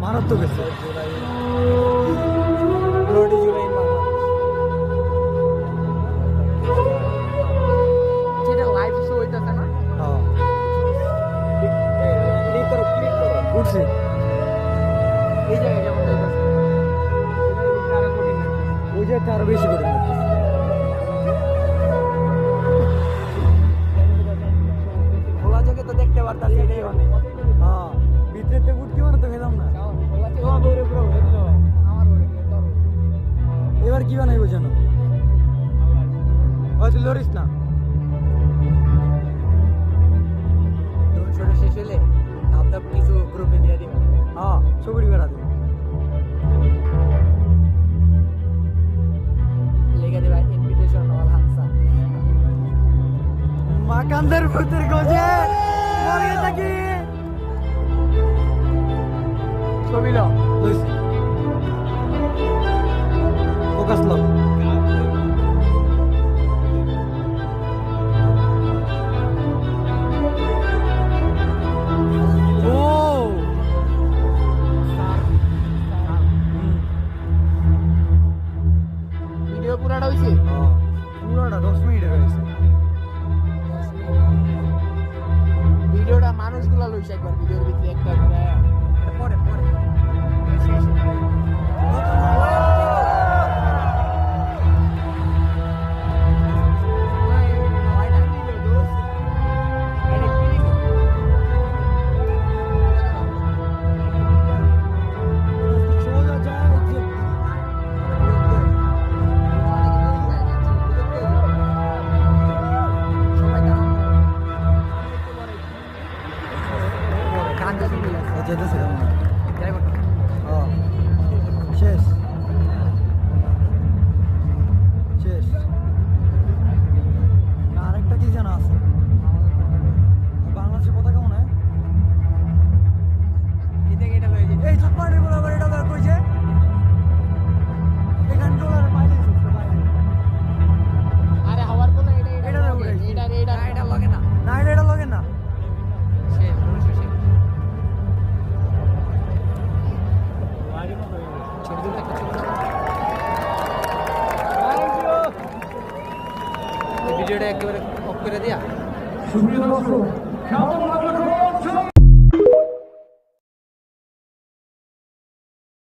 মারাত্মক উঠছি এই জায়গায় যেমন ওই যে আরও বেশি করে। খোলা চোখে তো দেখতে পারতাছি এটাই অনেক হ্যাঁ ভিতরে উঠতে পারে তো খেলাম না। এবার কি বানাইবো জানো? হয়তো লরিস না। ছোট শেষ হলে ধাপ ধাপ কিছু গ্রুপে দিয়ে দিবেন হ্যাঁ ছবি বেড়া দেবো। মাকান্দের ভূতের গজে। মরে থাকি। ছবি লইছি ফোকাস লো মানুষগুলো লইছে একবার ভিডিওর ভিতরে একটা পরে পরে। যেতেছে হ্যাঁ ভিডিওটা একেবারে অফ করে দিয়া।